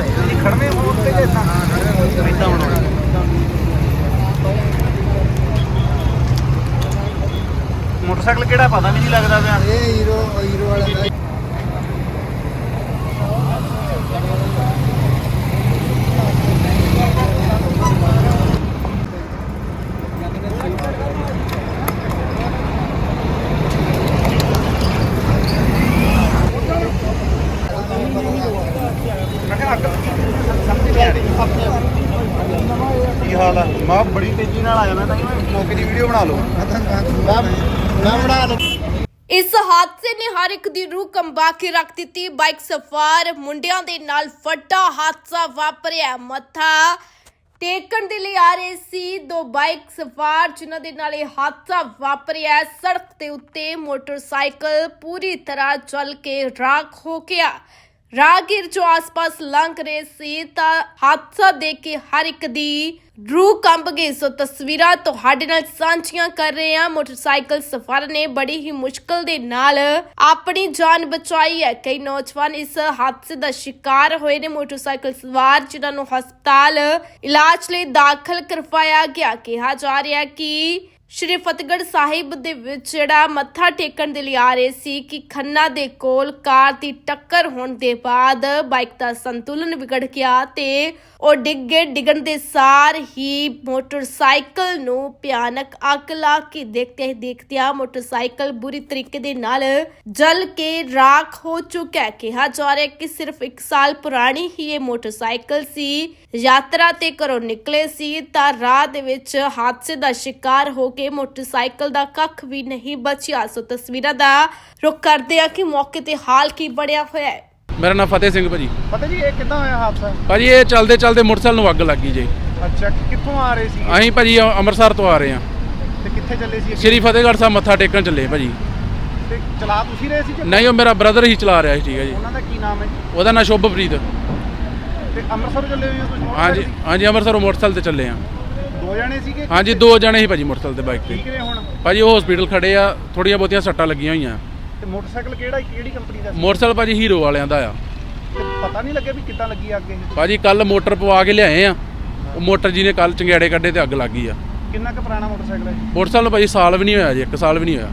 ਇਹ ਖੜਵੇਂ ਮੋੜ ਤੇ ਇਦਾਂ ਇਦਾਂ ਬਣਾਉਣਾ ਮੋਟਰਸਾਈਕਲ ਕਿਹੜਾ ਪਤਾ ਵੀ ਨਹੀਂ ਲੱਗਦਾ ਪਿਆ। ਇਹ ਹੀਰੋ ਹੀਰੋ ਵਾਲਾ ਦਾ ਮੈਂ ਕਿਹਾ ਅੱਗ ਸਮਝ ਨਹੀਂ ਆ ਰਹੀ ਕੀ ਹਾਲ ਆ ਬੜੀ ਤੇਜ਼ੀ ਨਾਲ ਆਇਆ ਮੈਂ ਤਾਂ ਮੌਕੇ ਦੀ ਵੀਡੀਓ ਬਣਾ ਲਓ। ਮੈਂ ਬਣਾ ਲ ਇਸ ਹਾਦਸੇ ਨੇ ਹਰ ਇੱਕ ਦੀ ਰੂਹ ਕੰਬਾ ਕੇ ਰੱਖ ਦਿੱਤੀ। ਬਾਈਕ ਸਵਾਰ ਮੁੰਡਿਆਂ ਦੇ ਨਾਲ ਵੱਡਾ ਹਾਦਸਾ ਵਾਪਰਿਆ। ਮੱਥਾ ਟੇਕਣ ਦੇ ਲਈ ਆ ਰਹੇ ਸੀ। ਦੋ ਬਾਈਕ ਸਵਾਰ ਜਿਨ੍ਹਾਂ ਦੇ ਨਾਲ ਇਹ ਹਾਦਸਾ ਵਾਪਰਿਆ। ਸੜਕ ਦੇ ਉੱਤੇ ਮੋਟਰਸਾਈਕਲ ਪੂਰੀ ਤਰ੍ਹਾਂ ਚਲ ਕੇ ਰਾਖ ਹੋ ਗਿਆ। ਰਾਗੀਰ ਜੋ ਆਸ-ਪਾਸ ਲੰਘ ਰਹੇ ਸੀ ਤਾਂ ਹਾਦਸਾ ਦੇਖ ਕੇ ਹਰ ਇੱਕ ਦੀ ਰੂਹ ਕੰਬ ਗਈ। ਸੋ ਤਸਵੀਰਾਂ ਤੁਹਾਡੇ ਨਾਲ ਸਾਂਝੀਆਂ ਕਰ ਰਹੇ ਹਾਂ। ਮੋਟਰਸਾਈਕਲ ਸਫਰ ਨੇ ਬੜੀ ਹੀ ਮੁਸ਼ਕਲ ਦੇ ਨਾਲ ਆਪਣੀ ਜਾਨ ਬਚਾਈ ਹੈ। ਕਈ ਨੌਜਵਾਨ ਇਸ ਹਾਦਸੇ ਦਾ ਸ਼ਿਕਾਰ ਹੋਏ ਨੇ। ਮੋਟਰਸਾਈਕਲ ਸਵਾਰ, ਜਿਨ੍ਹਾਂ ਨੂੰ ਹਸਪਤਾਲ ਇਲਾਜ ਲਈ ਦਾਖਲ ਕਰਵਾਇਆ ਗਿਆ। ਕਿਹਾ ਜਾ ਰਿਹਾ ਕਿ ਸ਼੍ਰੀ ਫਤਿਹਗੜ੍ਹ ਸਾਹਿਬ ਦੇ ਵਿੱਚ ਜਿਹੜਾ ਮੱਥਾ ਟੇਕਣ ਦੇ ਲਈ ਆ ਰਹੇ ਸੀ ਕਿ ਖੰਨਾ ਦੇ ਕੋਲ ਕਾਰ ਦੀ ਟੱਕਰ ਹੋਣ ਦੇ ਬਾਅਦ ਬਾਈਕ ਦਾ ਸੰਤੁਲਨ ਵਿਗੜ ਗਿਆ ਤੇ ਉਹ ਡਿੱਗੇ, ਡਿੱਗਣ ਦੇ ਸਾਰ ਹੀ ਮੋਟਰਸਾਈਕਲ ਨੂੰ ਭਿਆਨਕ ਅੱਗ ਲਾ ਕੇ ਦੇਖਦੇ ਹੀ ਦੇਖਦਿਆਂ ਮੋਟਰਸਾਈਕਲ ਬੁਰੀ ਤਰੀਕੇ ਦੇ ਨਾਲ ਜਲ ਕੇ ਰਾਖ ਹੋ ਚੁੱਕਾ ਹੈ। ਕਿਹਾ ਜਾ ਰਿਹਾ ਕਿ ਸਿਰਫ 1 ਸਾਲ ਪੁਰਾਣੀ ਹੀ ਇਹ ਮੋਟਰਸਾਈਕਲ ਸੀ। ਯਾਤਰਾ ਤੇ ਘਰੋਂ ਨਿਕਲੇ ਸੀ ਤਾਂ ਰਾਹ ਦੇ ਵਿੱਚ ਹਾਦਸੇ ਦਾ ਸ਼ਿਕਾਰ ਹੋ ਕੇ ਮੋਟਰਸਾਈਕਲ ਦਾ ਕੱਖ ਵੀ ਨਹੀਂ ਬਚਿਆ। ਸੋ ਤਸਵੀਰਾਂ ਦਾ ਰੁਕ ਕਰਦੇ ਆ ਕਿ ਮੌਕੇ ਤੇ ਹਾਲ ਕੀ ਬੜਿਆ ਹੋਇਆ ਹੈ। ਮੇਰਾ ਨਾਮ ਫਤਿਹ ਸਿੰਘ ਭਾਜੀ। ਪਤਾ ਜੀ ਇਹ ਕਿੱਦਾਂ ਹੋਇਆ ਹਾਦਸਾ? ਭਾਜੀ ਇਹ ਚੱਲਦੇ ਚੱਲਦੇ ਮੋਟਰਸਾਈਕਲ ਨੂੰ ਅੱਗ ਲੱਗੀ ਜੀ। ਅੱਛਾ ਕਿੱਥੋਂ ਆ ਰਹੇ ਸੀ ਅਸੀਂ ਭਾਜੀ ਅੰਮ੍ਰਿਤਸਰ ਤੋਂ ਆ ਰਹੇ ਹਾਂ। ਤੇ ਕਿੱਥੇ ਚੱਲੇ ਸੀ? ਸ਼੍ਰੀ ਫਤਿਹਗੜ੍ਹ ਸਾਹਿਬ ਮੱਥਾ ਟੇਕਣ ਚੱਲੇ ਭਾਜੀ। ਤੇ ਚਲਾ ਤੁਸੀਂ ਰਹੇ ਸੀ ਕਿ ਨਹੀਂ ਉਹ ਮੇਰਾ ਬ੍ਰਦਰ ਹੀ ਚਲਾ ਰਿਹਾ ਸੀ ਠੀਕ ਹੈ ਜੀ। ਉਹਨਾਂ ਦਾ ਕੀ ਨਾਮ ਹੈ? ਜੀ? ਉਹਦਾ ਨਾਮ ਸ਼ੁਭਪ੍ਰੀਤ। ਤੇ ਅੰਮ੍ਰਿਤਸਰ ਚੱਲੇ ਹੋਏ ਹੋ ਤੁਸੀਂ ਹਾਂਜੀ ਹਾਂਜੀ ਅੰਮ੍ਰਿਤਸਰੋਂ ਮੋਟਰਸਾਈਕਲ ਤੇ ਚੱਲੇ ਹਾਂ। ਦੋ ਜਣੇ ਸੀਗੇ? ਹਾਂਜੀ ਦੋ ਜਣੇ ਸੀ ਭਾਜੀ ਮੋਟਰਸਾਈਕਲ ਤੇ ਬਾਈਕ ਤੇ। ਠੀਕ ਨੇ ਹੁਣ? ਭਾਜੀ ਉਹ ਹਸਪੀਟਲ ਖੜੇ ਆ ਥੋੜੀਆਂ ਬਹੁਤੀਆਂ ਸੱਟਾਂ ਲੱਗੀਆਂ ਹੋਈਆਂ। ਤੇ ਮੋਟਰਸਾਈਕਲ ਕਿਹੜਾ ਕਿਹੜੀ ਕੰਪਨੀ ਦਾ ਸੀ? ਮੋਟਰਸਾਈਕਲ ਭਾਜੀ ਹੀਰੋ ਵਾਲਿਆਂ ਦਾ ਆ। ਤੇ ਪਤਾ ਨਹੀਂ ਲੱਗਿਆ ਵੀ ਕਿੱਦਾਂ ਲੱਗੀ ਅੱਗ ਇਹ? ਭਾਜੀ ਕੱਲ ਮੋਟਰ ਪਵਾ ਕੇ ਲਿਆਏ ਆ। ਉਹ ਮੋਟਰ ਜੀ ਨੇ ਕੱਲ ਚੰਗਿਆੜੇ ਕੱਢੇ ਤੇ ਅੱਗ ਲੱਗ ਗਈ ਆ। ਕਿੰਨਾ ਕੁ ਪੁਰਾਣਾ ਮੋਟਰਸਾਈਕਲ ਹੈ? ਮੋਟਰਸਾਈਕਲ ਭਾਜੀ ਸਾਲ ਵੀ ਨਹੀਂ ਹੋਇਆ ਜੀ ਇੱਕ ਸਾਲ ਵੀ ਨਹੀਂ ਹੋਇਆ।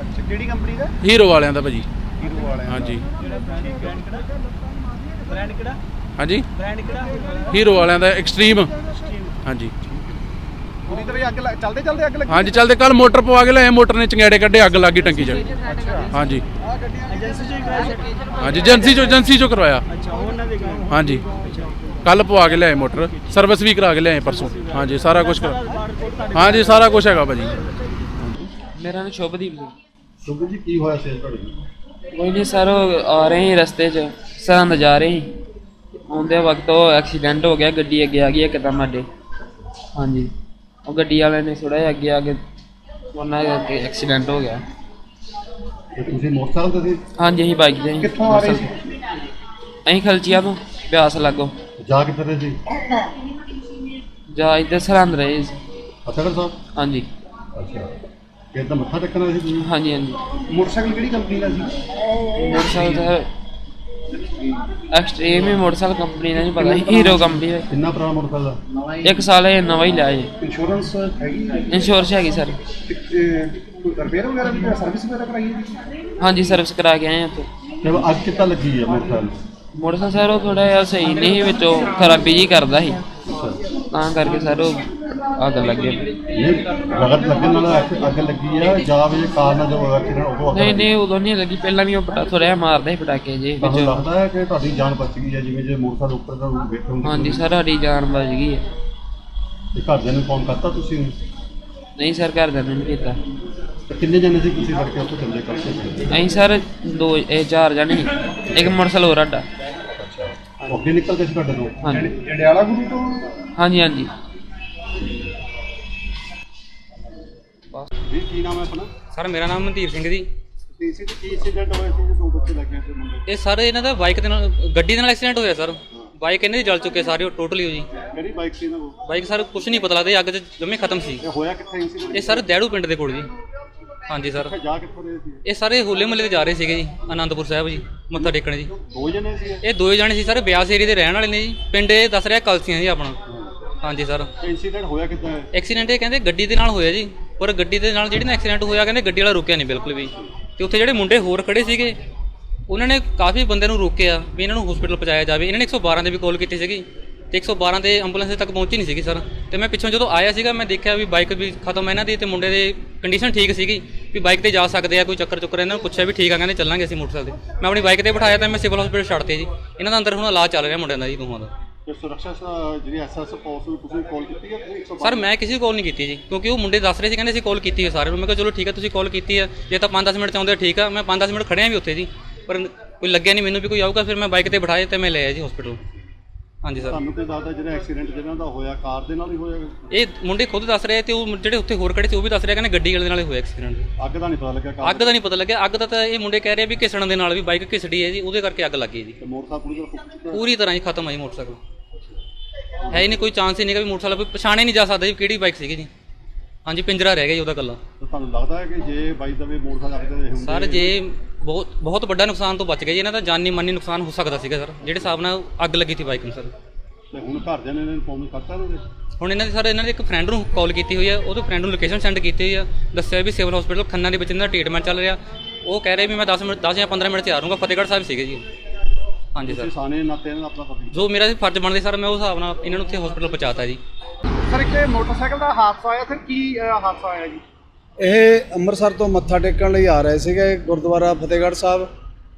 ਅੱਛਾ ਕਿਹੜੀ ਕੰਪਨੀ ਦਾ? ਹੀਰੋ ਵਾਲਿਆਂ ਦਾ ਭਾਜੀ। ਹੀਰੋ ਵਾਲਿਆਂ ਦਾ। ਹਾਂਜੀ। ਬ੍ਰਾਂਡ ਕਿਹੜਾ? ਹਾਂਜੀ। ਬ੍ਰਾਂਡ ਕਿਹੜਾ? ਹੀਰੋ ਵਾਲਿਆਂ ਦਾ ਐਕਸਟ੍ਰੀਮ। ਹਾਂਜੀ। ਪੂਰੀ ਤਰ੍ਹਾਂ ਹੀ ਅੱਗ ਲੱਗ- ਚੱਲਦੇ ਚੱਲਦੇ ਅੱਗ ਲੱਗੀ ਹਾਂਜੀ ਚੱਲਦੇ ਕੱਲ ਮੋਟਰ ਪਵਾ ਕੇ ਲਿਆਏ ਮੋਟਰ ਨੇ ਚੰਗਿਆੜੇ ਕੱਢੇ ਅੱਗ ਲੱਗੀ ਟੰਕੀ 'ਚ। ਹਾਂਜੀ। ਏਜੰਸੀ ਚੋਂ ਹੀ ਕਰਾਇਆ ਹਾਂਜੀ ਏਜੰਸੀ ਚੋਂ ਏਜੰਸੀ ਚੋਂ ਕਰਵਾਇਆ। ਅੱਛਾ ਉਹਨਾਂ ਦੇ ਕੰਮ ਹਾਂਜੀ। ਕੱਲ ਪਵਾ ਕੇ ਲਿਆਏ ਮੋਟਰ ਸਰਵਿਸ ਵੀ ਕਰਾ ਕੇ ਲਿਆਏ ਪਰਸੋਂ। ਹਾਂਜੀ ਸਾਰਾ ਕੁਝ ਹਾਂਜੀ ਸਾਰਾ ਕੁਝ ਹੈਗਾ ਭਾਜੀ। ਮੇਰਾ ਨਾਮ ਸ਼ੁਭਦੀਪ ਸਿੰਘ। ਸੁਭੂ ਜੀ ਕੀ ਹੋਇਆ ਸੀ ਤੁਹਾਡੇ ਕੋਈ ਨਹੀਂ ਸਰ ਉਹ ਆ ਰਹੇ ਸੀ ਰਸਤੇ 'ਚ ਸਰਹੰਦ ਜਾ ਰਹੇ ਸੀ। ਆਉਂਦੇ ਵਕਤ ਉਹ ਐਕਸੀਡੈਂਟ ਹੋ ਗਿਆ ਗੱਡੀ ਅੱਗੇ ਆ ਗਈ ਇੱਕਦਮ ਸਾਡੇ। ਹਾਂਜੀ। ਉਹ ਗੱਡੀ ਵਾਲੇ ਨੇ ਥੋੜਾ ਜਿਹਾ ਅੱਗੇ ਆ ਕੇ ਉਹਨਾਂ ਦੇ ਅੱਗੇ ਐਕਸੀਡੈਂਟ ਹੋ ਗਿਆ। ਤੇ ਤੁਸੀਂ ਮੋਟਰਸਾਈਕਲ ਤੇ ਸੀ? ਹਾਂਜੀ ਅਸੀਂ ਬਾਈਕ ਤੇ ਸੀ। ਕਿੱਥੋਂ ਆ ਰਹੇ ਸੀ? ਅਸੀਂ ਖਲਚੀਆਂ ਤੋਂ ਬਿਆਸ ਲੱਗੋ। ਜਾ ਕਿੱਥੇ ਰਹੇ ਸੀ? ਜਾ ਇੱਧਰ ਸਰਹੰਦ ਰਹੇ ਸੀ। ਫਤਿਹਗੜ੍ਹ ਸਾਹਿਬ? ਹਾਂਜੀ। ਅੱਛਾ। ਕਿ ਤਾਂ ਮੱਥਾ ਟੇਕਣਾ ਸੀ ਤੁਸੀਂ? ਹਾਂਜੀ ਹਾਂਜੀ। ਮੋਟਰਸਾਈਕਲ ਕਿਹੜੀ ਕੰਪਨੀ ਦਾ ਸੀ? ਮੋਟਰਸਾਈਕਲ ਸਰ ਐਕਸਟ੍ਰੀਮ ਹੀ ਮੋਟਰਸਾਈਕਲ ਕੰਪਨੀ ਦਾ ਨਹੀਂ ਪਤਾ ਹੀਰੋ ਕੰਪਨੀ ਦਾ। ਕਿੰਨਾ ਪੁਰਾਣਾ ਮੋਟਰਸਾਈਕਲ ਦਾ ਇੱਕ ਸਾਲ ਇਹ ਨਵਾਂ ਹੀ ਲਿਆ ਜੀ। ਇੰਸ਼ੋਰੈਂਸ ਹੈਗੀ ਹੈ? ਇੰਸ਼ੋਰੈਂਸ ਹੈਗੀ ਸਰ। ਤੇ, ਅਹ, ਕੋਈ ਰਿਪੇਅਰ ਵਗੈਰਾ ਵੀ ਸਰਵਿਸ ਵਗੈਰਾ ਕਰਾਈ ਹੈ ਜੀ? ਹਾਂਜੀ ਸਰਵਿਸ ਕਰਾ ਕੇ ਆਏ ਹਾਂ ਉੱਥੇ। ਤੇ ਅੱਗ ਕਿੱਦਾਂ ਲੱਗੀ ਹੈ ਮੋਟਰਸਾਈਕਲ? ਮੋਟਰਸਾਈਕਲ ਸਰ ਉਹ ਥੋੜਾ ਜਿਹਾ ਸਹੀ ਨਹੀਂ ਵਿੱਚੋਂ ਖਰਾਬੀ ਜੀ ਕਰਦਾ ਸੀ। ਤਾਂ ਕਰਕੇ ਸਰ ਉਹ ਅੱਗ ਲੱਗੇ ਨਹੀਂ ਰਗੜ ਲੱਗਣ ਨਾਲ ਅੱਗ- ਅੱਗ ਲੱਗੀ ਆ ਜਾਂ ਵੀ ਕਾਰ ਨਾਲ ਜੋ ਐਕਸੀਡੈਂਟ ਉਦੋਂ ਅੱਗ ਨਹੀਂ ਲੱਗੀ? ਨਹੀਂ ਉਦੋਂ ਨਹੀਂ ਲੱਗੀ। ਪਹਿਲਾਂ ਵੀ ਉਹ ਪਟਾ ਥੋੜਾ ਜਿਹਾ ਮਾਰਦਾ ਸੀ ਪਟਾਕੇ ਜੇ ਤੁਹਾਨੂੰ ਵਿੱਚੋਂ ਲੱਗਦਾ ਹੈ ਕਿ ਤੁਹਾਡੀ ਜਾਨ ਬਚ ਗਈ ਹੈ ਜਿਵੇਂ ਜੇ ਮੋਟਰਸਾਈਕਲ ਉੱਪਰ ਦਾ ਬੈਠੇ ਹੁੰਦੇ ਹਾਂਜੀ ਸਰ ਸਾਡੀ ਜਾਨ ਬਚ ਗਈ ਹੈ। ਤੇ ਘਰਦਿਆਂ ਨੂੰ ਫੋਨ ਕਰਤਾ ਤੁਸੀਂ ਨਹੀਂ ਸਰ ਘਰਦਿਆਂ ਨੇ ਨਹੀਂ ਕੀਤਾ। ਤੇ ਕਿੰਨੇ ਜਣੇ ਸੀ ਤੁਸੀਂ ਲੜਕੇ ਉੱਥੇ ਚੱਲੇ ਕਰਦੇ ਅਸੀਂ ਸਰ ਦੋ ਇਹ ਚਾਰ ਜਣੇ ਸੀ। ਇੱਕ ਮੋਟਰਸਾਈਕਲ ਹੋਰ ਅੱਡਾ। ਉਹ ਅੱਗੇ ਨਿਕਲ ਗਏ ਸੀ ਤੁਹਾਡੇ ਤੋਂ? ਹਾਂਜੀ। ਜੰਡਿਆਲਾ ਗੁਰੂ ਤੋਂ? ਹਾਂਜੀ ਹਾਂਜੀ। ਵੀ ਕੀ ਨਾਮ ਹੈ ਆਪਣਾ? ਸਰ ਮੇਰਾ ਨਾਮ ਮਨਦੀਪ ਸਿੰਘ ਜੀ। ਟੀਸੀ ਤੇ ਕੀ ਇੰਸੀਡੈਂਟ ਹੋਇਆ ਸੀ ਜੇ? ਦੋ ਬੱਚੇ ਲੱਗੇ ਸੀ ਮੁੰਡੇ ਇਹ ਸਰ ਇਹਨਾਂ ਦਾ ਬਾਈਕ ਦੇ ਨਾਲ ਗੱਡੀ ਦੇ ਨਾਲ ਐਕਸੀਡੈਂਟ ਹੋਇਆ ਸਰ। ਬਾਈਕ ਇਹਨਾਂ ਦੀ ਜਲ ਚੁੱਕੇ ਸਾਰੇ ਟੋਟਲੀ ਹੋ ਜੀ। ਕਿਹੜੀ ਬਾਈਕ ਸੀ ਨਾ ਉਹ ਬਾਈਕ ਸਰ ਕੁਝ ਨਹੀਂ ਪਤਾ ਲੱਗਦਾ ਇਹ ਅੱਗ 'ਚ ਜਮੇ ਖਤਮ ਸੀ। ਇਹ ਹੋਇਆ ਕਿੱਥੇ ਇੰਸੀਡੈਂਟ ਇਹ ਸਰ ਦੈੜੂ ਪਿੰਡ ਦੇ ਕੋਲ ਜੀ। ਹਾਂਜੀ ਸਰ। ਜਾ ਕਿੱਥੋਂ ਰਹੇ ਸੀ? ਇਹ ਸਾਰੇ ਹੋਲੇ ਮਹੱਲੇ ਤੇ ਜਾ ਰਹੇ ਸੀਗੇ ਜੀ ਆਨੰਦਪੁਰ ਸਾਹਿਬ ਜੀ ਮੱਥਾ ਟੇਕਣ ਜੀ। ਦੋ ਜਣੇ ਸੀ ਇਹ? ਦੋਏ ਜਾਣੇ ਸੀ ਸਰ ਬਿਆਸ ਏਰੀਏ ਦੇ ਰਹਿਣ ਵਾਲੇ ਨੇ ਜੀ। ਪਿੰਡ ਇਹ ਦੱਸ ਰਿਹਾ ਕਲਸੀਆਂ ਜੀ ਆਪਣਾ। ਹਾਂਜੀ ਸਰ। ਇਨਸੀਡੈਂਟ ਹੋਇਆ ਕਿੱਦਾਂ? ਐਕਸੀਡੈਂਟ ਇਹ ਕਹਿੰਦੇ ਗੱਡੀ ਦੇ ਨਾਲ ਹੋਇਆ ਜੀ। ਪਰ ਗੱਡੀ ਦੇ ਨਾਲ ਜਿਹੜੀ ਨਾ ਐਕਸੀਡੈਂਟ ਹੋਇਆ, ਕਹਿੰਦੇ ਗੱਡੀ ਵਾਲਾ ਰੁਕਿਆ ਨਹੀਂ ਬਿਲਕੁਲ ਵੀ। ਤੇ ਉੱਥੇ ਜਿਹੜੇ ਮੁੰਡੇ ਹੋਰ ਖੜੇ ਸੀਗੇ, ਉਹਨਾਂ ਨੇ ਕਾਫੀ ਬੰਦੇ ਨੂੰ ਰੋਕਿਆ ਵੀ ਇਹਨਾਂ ਨੂੰ ਹਸਪੀਟਲ ਪਹੁੰਚਾਇਆ ਜਾਵੇ। ਇਹਨਾਂ ਨੇ 112 ਦੇ ਵੀ ਕਾਲ ਕੀਤੀ ਸੀਗੀ ਤੇ 112 ਦੇ ਐਂਬੂਲੈਂਸ ਤੱਕ ਪਹੁੰਚੀ ਨਹੀਂ ਸੀਗੀ, ਸਰ। ਤੇ ਮੈਂ ਪਿੱਛੋਂ ਜਦੋਂ ਆਇਆ ਸੀਗਾ, ਮੈਂ ਦੇਖਿਆ ਵੀ ਬਾਈਕ ਵੀ ਖਤਮ ਹੈ ਇਹਨਾਂ ਦੀ ਤੇ ਮੁੰਡੇ ਦੇ ਕੰਡੀਸ਼ਨ ਠੀਕ ਸੀਗੀ ਵੀ ਬਾਈਕ ਤੇ ਜਾ ਸਕਦੇ ਆ, ਕੋਈ ਚੱਕਰ ਚੁੱਕਰ ਇਹਨਾਂ ਨੂੰ ਪੁੱਛਿਆ ਵੀ ਠੀਕ ਆ, ਕਹਿੰਦੇ ਚੱਲਾਂਗੇ ਅਸੀਂ ਮੋਟਰਸਾਈਕਲ ਤੇ। ਮੈਂ ਆਪਣੀ ਬਾਈਕ ਤੇ ਬਿਠਾਇਆ ਤਾਂ ਮੈਂ ਸਿਵਲ ਹਸਪੀਟਲ ਛੱਡਤੇ ਜੀ। ਇਹਨਾਂ ਦਾ ਅੰਦਰ ਹੁਣ ਇਲਾਜ ਚੱਲ ਰਿਹਾ ਮੁੰਡਿਆਂ ਦਾ ਜੀ ਦੋਹਾਂ ਦਾ। ਤੇ ਸੁਰੱਖਿਆ ਸ- ਜਿਹੜੀ ਐਸਐਸ ਫੋਰਸ ਨੂੰ ਤੁਸੀਂ ਕਾਲ ਕੀਤੀ ਹੈ ਤੁਸੀਂ 112 ਸਰ ਮੈਂ ਕਿਸੇ ਕਾਲ ਨਹੀਂ ਕੀਤੀ ਜੀ ਕਿਉਂਕਿ ਉਹ ਮੁੰਡੇ ਦੱਸ ਰਹੇ ਸੀ ਕਹਿੰਦੇ ਅਸੀਂ ਕਾਲ ਕੀਤੀ ਹੈ ਸਾਰਿਆਂ ਨੂੰ। ਮੈਂ ਕਿਹਾ ਚਲੋ ਠੀਕ ਹੈ ਤੁਸੀਂ ਕਾਲ ਕੀਤੀ ਹੈ। ਜੇ ਤਾਂ 5-10 ਮਿੰਟ ਚਾਹੁੰਦੇ ਹੋ ਠੀਕ ਆ। ਮੈਂ 5-10 ਮਿੰਟ ਖੜਿਆ ਵੀ ਉੱਥੇ ਜੀ। ਪਰ ਕੋਈ ਲੱਗਿਆ ਨਹੀਂ ਮੈਨੂੰ ਵੀ ਕੋਈ ਆਊਗਾ ਫਿਰ ਮੈਂ ਬਾਈਕ ਤੇ ਬਿਠਾਏ ਤੇ ਮੈਂ ਲੈ ਆਇਆ ਜੀ ਹਸਪੀਟਲ ਹਾਂਜੀ ਸਰ ਤੁਹਾਨੂੰ ਕੀ ਦੱਸਦਾ ਜਿਹੜਾ ਐਕਸੀਡੈਂਟ ਜਿਹਨਾਂ ਦਾ ਹੋਇਆ ਕਾਰ ਦੇ ਨਾਲ ਹੀ ਹੋਇਆ? ਇਹ ਮੁੰਡੇ ਖੁਦ ਦੱਸ ਰਹੇ ਤੇ ਉਹ ਜਿਹੜੇ ਉੱਥੇ ਹੋਰ ਖੜੇ ਸੀ ਉਹ ਵੀ ਦੱਸ ਰਹੇ ਕਹਿੰਦੇ ਗੱਡੀ ਵਾਲੇ ਦੇ ਨਾਲ ਹੋਇਆ ਐਕਸੀਡੈਂਟ ਅੱਗ ਦਾ ਨਹੀਂ ਪਤਾ ਲੱਗਿਆ ਕਾਰ ਅੱਗ ਦਾ ਨਹੀਂ ਪਤਾ ਲੱਗਿਆ। ਅੱਗ ਦਾ ਤਾਂ ਇਹ ਮੁੰਡੇ ਕਹਿ ਰਹੇ ਆ ਵੀ ਘਿਸਣ ਦੇ ਨਾਲ ਵੀ ਬਾਈਕ ਘਿਸੜੀ ਹੈ ਜੀ ਉਹਦੇ ਕਰਕੇ ਅੱਗ ਲੱਗੀ ਜੀ। ਤੇ ਮੋਟਰਸਾਈਕਲ ਪੂਰੀ ਤਰ੍ਹਾਂ ਫੁੱਕ ਚੁੱਕਾ ਪੂਰੀ ਤਰ੍ਹਾਂ ਹੀ ਖਤਮ ਹੈ ਜੀ ਮੋਟਰਸਾਈਕਲ। ਹੈ ਹੀ ਨਹੀਂ ਕੋਈ ਚਾਂਸ ਹੀ ਨਹੀਂਗਾ ਵੀ ਮੋਟਰਸਾਈਕਲ ਕੋਈ ਪਛਾਣੇ ਨਹੀਂ ਜਾ ਸਕਦਾ ਜੀ ਕਿਹੜੀ ਬਾਈਕ ਸੀਗੀ ਜੀ। ਹਾਂਜੀ ਪਿੰਜਰਾ ਰਹਿ ਗਿਆ ਜੀ ਉਹਦਾ ਕੱਲਾ ਤੇ ਤੁਹਾਨੂੰ ਲੱਗਦਾ ਹੈ ਕਿ ਜੇ ਬਾਈ ਦਵੇ ਮੋਟਰਸਾਈਕਲ ਅੱਗ ਦੇ ਹੁੰਦੇ ਸਰ ਜੇ ਬਹੁਤ ਬਹੁਤ ਵੱਡਾ ਨੁਕਸਾਨ ਤੋਂ ਬਚ ਗਏ ਜੀ ਇਹਨਾਂ ਦਾ ਜਾਨੀ ਮਾਨੀ ਨੁਕਸਾਨ ਹੋ ਸਕਦਾ ਸੀਗਾ ਸਰ। ਜਿਹੜੇ ਹਿਸਾਬ ਨਾਲ ਅੱਗ ਲੱਗੀ ਸੀ ਬਾਈਕ ਨੂੰ ਸਰ। ਤੇ ਹੁਣ ਘਰਦਿਆਂ ਨੇ ਇਨਫੋਰਮ ਕਰਤਾ ਉਹਨਾਂ ਨੇ? ਹੁਣ ਇਹਨਾਂ ਦੇ ਸਰ ਇਹਨਾਂ ਦੇ ਇੱਕ ਫਰੈਂਡ ਨੂੰ ਕਾਲ ਕੀਤੀ ਹੋਈ ਆ ਉਹਦੇ ਫਰੈਂਡ ਨੂੰ ਲੋਕੇਸ਼ਨ ਸੈਂਡ ਕੀਤੀ ਹੋਈ ਆ ਦੱਸਿਆ ਵੀ ਸਿਵਲ ਹਸਪੀਟਲ ਖੰਨਾ ਦੇ ਵਿੱਚ ਇਹਨਾਂ ਦਾ ਟ੍ਰੀਟਮੈਂਟ ਚੱਲ ਰਿਹਾ। ਉਹ ਕਹਿ ਰਹੇ ਵੀ ਮੈਂ 10 ਮਿੰਟ 10 ਜਾਂ 15 ਮਿੰਟ 'ਚ ਆ ਰਹੂੰਗਾ ਫਤਿਹਗੜ੍ਹ ਸਾਹਿਬ ਸੀਗੇ ਜੀ। ਹਾਂਜੀ ਸਰ। ਕਿਸਾਨੇ ਨਾਤੇ ਇਹਨਾਂ ਦਾ ਆਪਣਾ ਫਰਜ਼ ਜੋ ਮੇਰਾ ਫਰਜ਼ ਬਣਦੇ ਸਰ ਮੈਂ ਉਸ ਹਿਸਾਬ ਨਾਲ ਇਹਨਾਂ ਨੂੰ ਉੱਥੇ ਹਸਪੀਟਲ ਪਹੁੰਚਾਤਾ ਜੀ। ਸਰ ਇੱਕ ਮੋਟਰਸਾਈਕਲ ਦਾ ਹਾਦਸਾ ਆਇਆ ਸਰ ਕੀ ਹਾਦਸਾ ਆਇਆ ਜੀ? ਇਹ ਅੰਮ੍ਰਿਤਸਰ ਤੋਂ ਮੱਥਾ ਟੇਕਣ ਲਈ ਆ ਰਹੇ ਸੀਗੇ ਗੁਰਦੁਆਰਾ ਫਤਿਹਗੜ੍ਹ ਸਾਹਿਬ।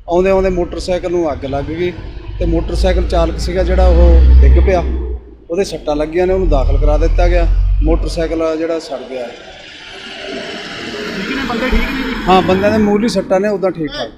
ਆਉਂਦੇ ਆਉਂਦੇ ਮੋਟਰਸਾਈਕਲ ਨੂੰ ਅੱਗ ਲੱਗ ਗਈ ਤੇ ਮੋਟਰਸਾਈਕਲ ਚਾਲਕ ਸੀਗਾ ਜਿਹੜਾ ਉਹ ਡਿੱਗ ਪਿਆ। ਉਹਦੇ ਸੱਟਾਂ ਲੱਗੀਆਂ ਨੇ ਉਹਨੂੰ ਦਾਖਲ ਕਰਾ ਦਿੱਤਾ ਗਿਆ। ਮੋਟਰਸਾਈਕਲ ਜਿਹੜਾ ਸੜ ਗਿਆ। ਠੀਕ ਨੇ? ਬੰਦੇ ਠੀਕ ਨੇ ਜੀ? ਹਾਂ ਬੰਦਿਆਂ ਦੇ ਮੂਲੀ ਸੱਟਾਂ ਨੇ ਉਦਾਂ ਠੀਕ ਠਾਕ